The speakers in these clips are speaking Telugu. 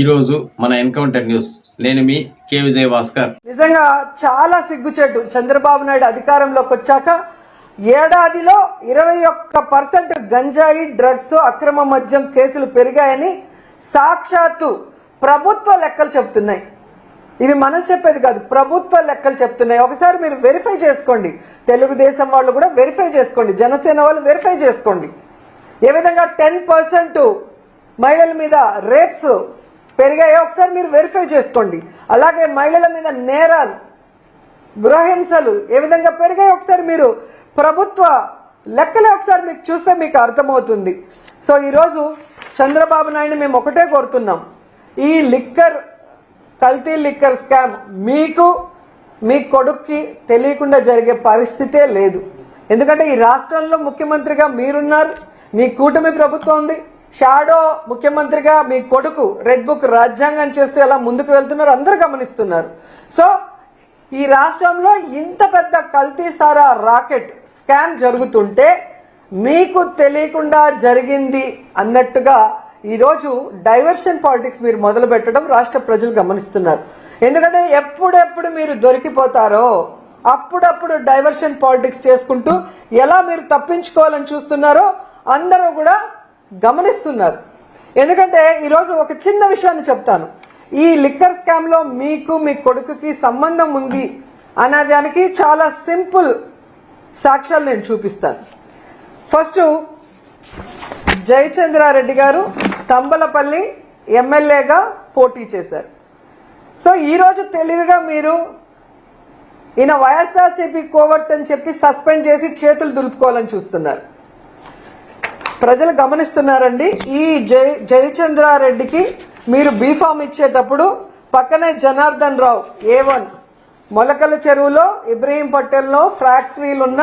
ఈరోజు మన ఎన్కౌంటర్ న్యూస్. నేను మీ కే విజయ్ భాస్కర్. నిజంగా చాలా సిగ్గుచేటు. చంద్రబాబు నాయుడు అధికారంలోకి వచ్చాక ఏడాదిలో ఇరవై ఒక్క పర్సెంట్ గంజాయి డ్రగ్స్ అక్రమ మద్యం కేసులు పెరిగాయని సాక్షాత్తు ప్రభుత్వ లెక్కలు చెప్తున్నాయి. ఇవి మనం చెప్పేది కాదు ప్రభుత్వ లెక్కలు చెప్తున్నాయి. ఒకసారి మీరు వెరిఫై చేసుకోండి. తెలుగుదేశం వాళ్ళు కూడా వెరిఫై చేసుకోండి. జనసేన వాళ్ళు వెరిఫై చేసుకోండి. ఏ విధంగా టెన్ పర్సెంట్ మహిళల మీద రేప్స్ పెరిగాయో? ఒకసారి మీరు వెరిఫై చేసుకోండి. అలాగే మహిళల మీద నేరాలు గృహహింసలు ఏ విధంగా పెరిగాయో? ఒకసారి మీరు ప్రభుత్వ లెక్కలే ఒకసారి మీకు చూస్తే మీకు అర్థమవుతుంది. సో ఈరోజు చంద్రబాబు నాయుడు మేము ఒకటే కోరుతున్నాం. ఈ లిక్కర్ కల్తీ లిక్కర్ స్కామ్ మీకు మీ కొడుక్కి తెలియకుండా జరిగే పరిస్థితే లేదు. ఎందుకంటే ఈ రాష్ట్రంలో ముఖ్యమంత్రిగా మీరున్నారు మీ కూటమి ప్రభుత్వం ఉంది. షాడో ముఖ్యమంత్రిగా మీ కొడుకు రెడ్ బుక్ రాజ్యాంగం చేస్తూ ఎలా ముందుకు వెళ్తున్నారు అందరూ గమనిస్తున్నారు. సో ఈ రాష్ట్రంలో ఇంత పెద్ద కల్తీ సారా రాకెట్ స్కామ్ జరుగుతుంటే మీకు తెలియకుండా జరిగింది అన్నట్టుగా ఈరోజు డైవర్షన్ పాలిటిక్స్ మీరు మొదలు పెట్టడం రాష్ట్ర ప్రజలు గమనిస్తున్నారు. ఎందుకంటే ఎప్పుడెప్పుడు మీరు దొరికిపోతారో అప్పుడప్పుడు డైవర్షన్ పాలిటిక్స్ చేసుకుంటూ ఎలా మీరు తప్పించుకోవాలని చూస్తున్నారో అందరూ కూడా గమనిస్తున్నారు. ఎందుకంటే ఈరోజు ఒక చిన్న విషయాన్ని చెప్తాను. ఈ లిక్కర్ స్కామ్లో మీకు మీ కొడుకుకి సంబంధం ఉంది అనేదానికి చాలా సింపుల్ సాక్ష్యాలు నేను చూపిస్తాను. ఫస్ట్ జయచంద్రారెడ్డి గారు తంబలపల్లి ఎమ్మెల్యేగా పోటీ చేశారు. సో ఈరోజు తెలివిగా మీరు ఈయన వైఎస్ఆర్సీపీ కోవట్ అని చెప్పి సస్పెండ్ చేసి చేతులు దులుపుకోవాలని చూస్తున్నారు. ప్రజలు గమనిస్తున్నారండి ఈ జయ జయచంద్రారెడ్డికి మీరు బీఫామ్ ఇచ్చేటప్పుడు పక్కనే జనార్దన్ రావు ఏ వన్ మొలకల చెరువులో ఇబ్రహీం పటేల్లో ఫ్యాక్టరీలున్న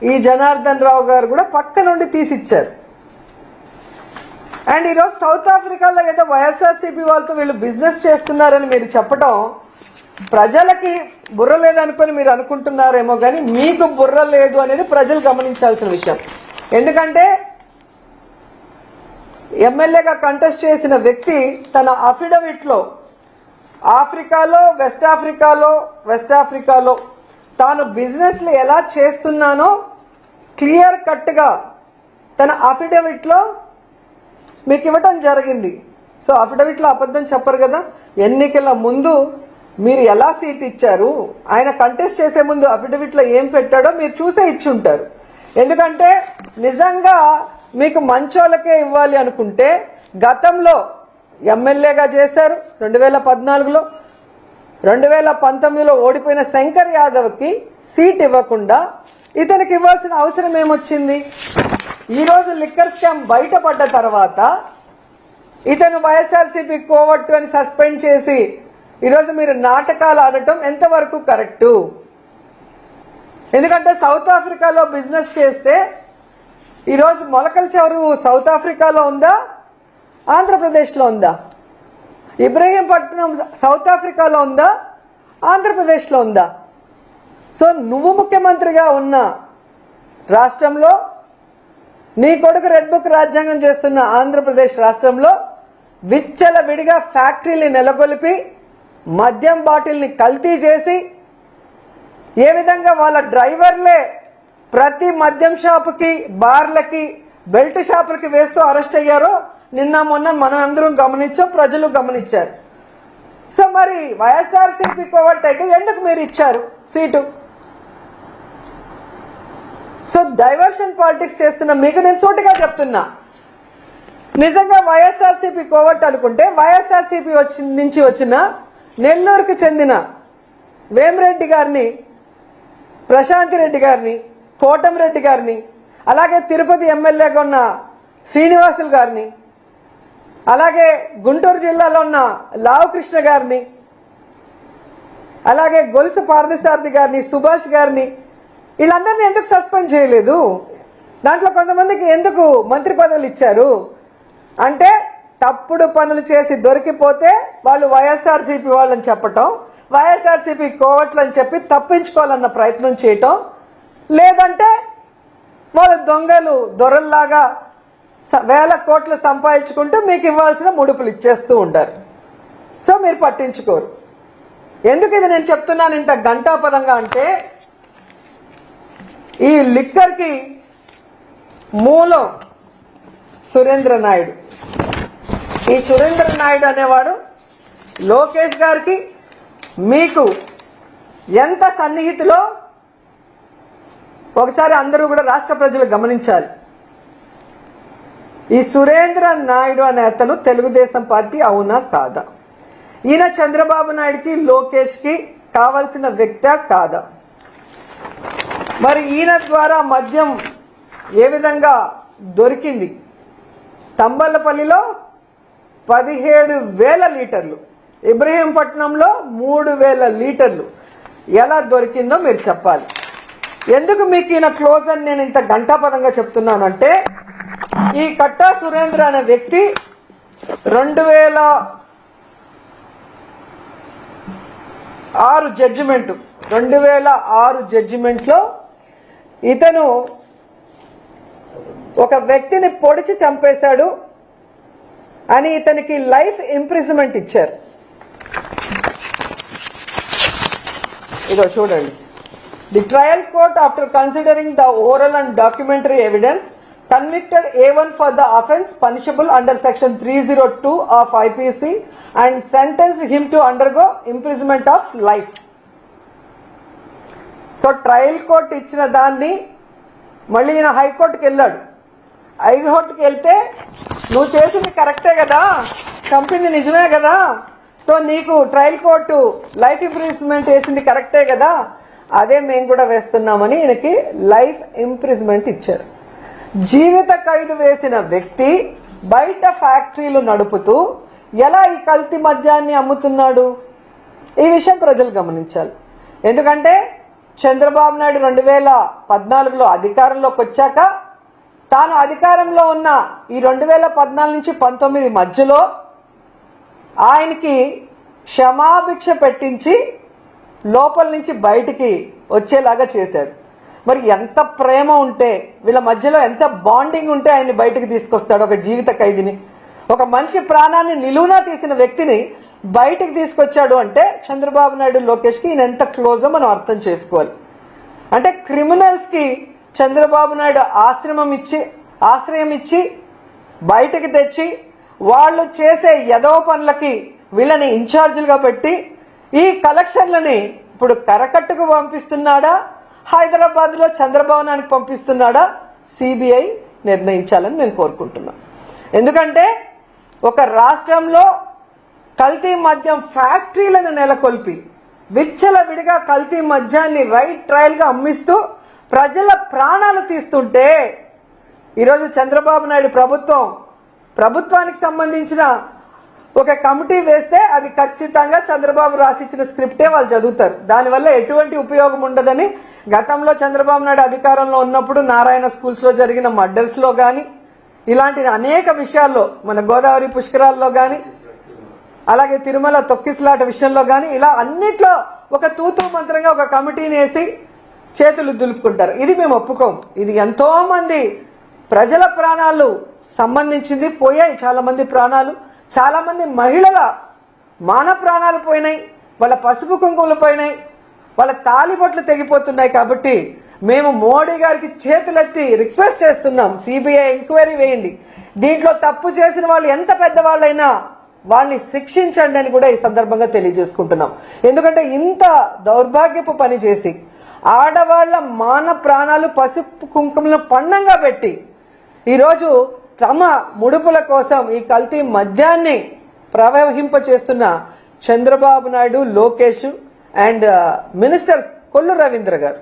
ఈ జనార్దన్ రావు గారు కూడా పక్క నుండి తీసిచ్చారు. అండ్ ఈరోజు సౌత్ ఆఫ్రికాలో ఏదో వైఎస్ఆర్సీపీ వాళ్ళతో వీళ్ళు బిజినెస్ చేస్తున్నారని మీరు చెప్పడం ప్రజలకి బుర్ర లేదనుకొని మీరు అనుకుంటున్నారేమో కానీ మీకు బుర్ర లేదు అనేది ప్రజలు గమనించాల్సిన విషయం. ఎందుకంటే ఎమ్మెల్యేగా కంటెస్ట్ చేసిన వ్యక్తి తన అఫిడవిట్లో ఆఫ్రికాలో వెస్ట్ ఆఫ్రికాలో వెస్ట్ ఆఫ్రికాలో తాను బిజినెస్లు ఎలా చేస్తున్నానో క్లియర్ కట్గా తన అఫిడవిట్లో మీకు ఇవ్వటం జరిగింది. సో అఫిడవిట్లో అబద్ధం చెప్పరు కదా? ఎన్నికల ముందు మీరు ఎలా సీట్ ఇచ్చారు? ఆయన కంటెస్ట్ చేసే ముందు అఫిడవిట్లో ఏం పెట్టాడో మీరు చూసే ఇచ్చి ఉంటారు ఎందుకంటే నిజంగా మీకు మంచోళ్ళకే ఇవ్వాలి అనుకుంటే గతంలో ఎమ్మెల్యేగా చేశారు రెండు వేల పద్నాలుగులో. రెండు వేల పంతొమ్మిదిలో ఓడిపోయిన శంకర్ యాదవ్కి సీట్ ఇవ్వకుండా ఇతనికి ఇవ్వాల్సిన అవసరం ఏమొచ్చింది? ఈరోజు లిక్కర్ స్కామ్ బయటపడ్డ తర్వాత ఇతను వైఎస్ఆర్సీపీ కోవట్టు అని సస్పెండ్ చేసి ఈరోజు మీరు నాటకాలు ఆడటం ఎంతవరకు కరెక్టు? ఎందుకంటే సౌత్ ఆఫ్రికాలో బిజినెస్ చేస్తే ఈరోజు మొలకల చెరువు సౌత్ ఆఫ్రికాలో ఉందా? ఆంధ్రప్రదేశ్లో ఉందా? ఇబ్రహీంపట్నం సౌత్ ఆఫ్రికాలో ఉందా? ఆంధ్రప్రదేశ్లో ఉందా? సో నువ్వు ముఖ్యమంత్రిగా ఉన్న రాష్ట్రంలో నీ కొడుకు రెడ్ బుక్ రాజ్యాంగం చేస్తున్న ఆంధ్రప్రదేశ్ రాష్ట్రంలో విచ్చల విడిగా ఫ్యాక్టరీని నెలకొల్పి మద్యం బాటిల్ని కల్తీ చేసి ఏ విధంగా వాళ్ళ డ్రైవర్లే ప్రతి మద్యం షాపుకి బార్లకి బెల్ట్ షాపులకి వేస్తూ అరెస్ట్ అయ్యారో నిన్న మొన్న మనం అందరం గమనించాం ప్రజలు గమనించారు. సో మరి వైఎస్ఆర్సీపీ కోవట్ అయితే ఎందుకు మీరు ఇచ్చారు సీటు? సో డైవర్షన్ పాలిటిక్స్ చేస్తున్న మీకు నేను సూటిగా చెప్తున్నా. నిజంగా వైఎస్ఆర్సీపీ కోవట్ అనుకుంటే వైఎస్ఆర్సీపీ వచ్చి నుంచి వచ్చిన నెల్లూరుకు చెందిన వేమిరెడ్డి గారిని ప్రశాంతి రెడ్డి గారిని కోటమిరెడ్డి గారిని అలాగే తిరుపతి ఎమ్మెల్యేగా ఉన్న శ్రీనివాసులు గారిని అలాగే గుంటూరు జిల్లాలో ఉన్న లావు కృష్ణ గారిని అలాగే గొలుసు పార్థసారథి గారిని సుభాష్ గారిని వీళ్ళందరినీ ఎందుకు సస్పెండ్ చేయలేదు? దాంట్లో కొంతమందికి ఎందుకు మంత్రి పదవులు ఇచ్చారు? అంటే తప్పుడు పనులు చేసి దొరికిపోతే వాళ్ళు వైఎస్ఆర్సీపీ వాళ్ళని చెప్పటం వైఎస్ఆర్సీపీ కోవట్లు అని చెప్పి తప్పించుకోవాలన్న ప్రయత్నం చేయటం లేదంటే వాళ్ళ దొంగలు దొరల్లాగా స- వేల కోట్లు సంపాదించుకుంటూ మీకు ఇవ్వాల్సిన ముడుపులు ఇచ్చేస్తూ ఉంటారు. సో మీరు పట్టించుకోరు. ఎందుకు ఇది నేను చెప్తున్నాను ఇంత గంటాపదంగా అంటే ఈ లిక్కర్కి మూలం సురేంద్ర నాయుడు. ఈ సురేంద్ర నాయుడు అనేవాడు లోకేష్ గారికి మీకు ఎంత సన్నిహితులో ఒకసారి అందరూ కూడా రాష్ట్ర ప్రజలు గమనించాలి. ఈ సురేంద్ర నాయుడు అనే అతను తెలుగుదేశం పార్టీ అవునా కాదా? ఈయన చంద్రబాబు నాయుడుకి లోకేష్కి కావలసిన వ్యక్తా కాదా? మరి ఈయన ద్వారా మద్యం ఏ విధంగా దొరికింది? తంబలపల్లిలో పదిహేడు వేల లీటర్లు. ఇబ్రహీంపట్నంలో మూడు వేల లీటర్లు. ఎలా దొరికిందో మీరు చెప్పాలి. ఎందుకు మీకు ఈయన క్లోజ్ అని నేను ఇంత గంటాపదంగా చెప్తున్నానంటే ఈ కట్టా సురేంద్ర అనే వ్యక్తి రెండు వేల ఆరు జడ్జిమెంట్ రెండు వేల ఆరు జడ్జిమెంట్లో ఇతను ఒక వ్యక్తిని పొడిచి చంపేశాడు అని ఇతనికి లైఫ్ ఇంప్రిజన్మెంట్ ఇచ్చారు. ఇదో చూడండి. The trial court after considering the oral and documentary evidence convicted A one for the offence punishable under section three zero two of IPC and sentence him to undergo imprisonment of life so trial court ఇచ్చిన దాన్ని మళ్ళీ ఈయన హైకోర్టుకి వెళ్ళాడు. హైకోర్టుకి వెళ్తే నువ్వు చేసింది కరెక్టే కదా కంపెనీ నిజమే కదా సో నీకు ట్రయల్ కోర్టు లైఫ్ ఇంప్రిజ్మెంట్ వేసింది కరెక్టే కదా? అదే మేము కూడా వేస్తున్నామని ఈయనకి లైఫ్ ఇంప్రిజ్మెంట్ ఇచ్చారు. జీవిత ఖైదు వేసిన వ్యక్తి బయట ఫ్యాక్టరీలు నడుపుతూ ఎలా ఈ కల్తీ మద్యాన్ని అమ్ముతున్నాడు? ఈ విషయం ప్రజలు గమనించాలి. ఎందుకంటే చంద్రబాబు నాయుడు రెండు వేల పద్నాలుగులో అధికారంలోకి వచ్చాక తాను అధికారంలో ఉన్న ఈ రెండు వేల పద్నాలుగు నుంచి పంతొమ్మిది మధ్యలో ఆయనకి క్షమాభిక్ష పెట్టించి లోపల నుంచి బయటికి వచ్చేలాగా చేశాడు. మరి ఎంత ప్రేమ ఉంటే వీళ్ళ మధ్యలో ఎంత బాండింగ్ ఉంటే ఆయన్ని బయటికి తీసుకొస్తాడు ఒక జీవిత ఖైదీని. ఒక మనిషి ప్రాణాన్ని నిలువునా తీసిన వ్యక్తిని బయటికి తీసుకొచ్చాడు అంటే చంద్రబాబు నాయుడు లోకేష్కి ఈయన ఎంత క్లోజో మనం అర్థం చేసుకోవాలి. అంటే క్రిమినల్స్కి చంద్రబాబు నాయుడు ఆశ్రమం ఇచ్చి ఆశ్రయం ఇచ్చి బయటకు తెచ్చి వాళ్ళు చేసే యదో పనులకి వీళ్ళని ఇన్ఛార్జీలుగా పెట్టి ఈ కలెక్షన్లని ఇప్పుడు కరకట్టుకు పంపిస్తున్నాడా? హైదరాబాద్లో చంద్రభవనానికి పంపిస్తున్నాడా? సిబిఐ నిర్ణయించాలని మేము కోరుకుంటున్నాం. ఎందుకంటే ఒక రాష్ట్రంలో కల్తీ మద్యం ఫ్యాక్టరీలను నెలకొల్పి విచ్చలవిడిగా కల్తీ మద్యాన్ని రైట్ ట్రయల్గా అమ్మిస్తూ ప్రజల ప్రాణాలు తీస్తుంటే ఈరోజు చంద్రబాబు నాయుడు ప్రభుత్వం ప్రభుత్వానికి సంబంధించిన ఒక కమిటీ వేస్తే అది ఖచ్చితంగా చంద్రబాబు రాసిచ్చిన స్క్రిప్టే వాళ్ళు చదువుతారు. దానివల్ల ఎటువంటి ఉపయోగం ఉండదని గతంలో చంద్రబాబు నాయుడు అధికారంలో ఉన్నప్పుడు నారాయణ స్కూల్స్లో జరిగిన మర్డర్స్లో కానీ ఇలాంటి అనేక విషయాల్లో మన గోదావరి పుష్కరాల్లో కానీ అలాగే తిరుమల తొక్కిసలాట విషయంలో కానీ ఇలా అన్నిట్లో ఒక తూతూ మంత్రంగా ఒక కమిటీని వేసి చేతులు దులుపుకుంటారు. ఇది మేము ఒప్పుకోం. ఇది ఎంతో మంది ప్రజల ప్రాణాలు సంబంధించింది పోయాయి చాలా మంది ప్రాణాలు. చాలా మంది మహిళల మాన ప్రాణాలు పోయినాయి. వాళ్ళ పసుపు కుంకుమలు పోయినాయి. వాళ్ళ తాలిబొట్లు తెగిపోతున్నాయి కాబట్టి మేము మోడీ గారికి చేతులెత్తి రిక్వెస్ట్ చేస్తున్నాం. సిబిఐ ఎంక్వైరీ వేయండి. దీంట్లో తప్పు చేసిన వాళ్ళు ఎంత పెద్దవాళ్ళైనా వాళ్ళని శిక్షించండి అని కూడా ఈ సందర్భంగా తెలియజేసుకుంటున్నాం. ఎందుకంటే ఇంత దౌర్భాగ్యపు పని చేసి ఆడవాళ్ళ మాన ప్రాణాలు పసుపు కుంకుమలను పండంగా పెట్టి ఈరోజు తమ ముడుపుల కోసం ఈ కల్తీ మద్యాన్ని ప్రవహింప చేస్తున్న చంద్రబాబు నాయుడు లోకేష్ అండ్ మినిస్టర్ కొల్లు రవీంద్ర గారు.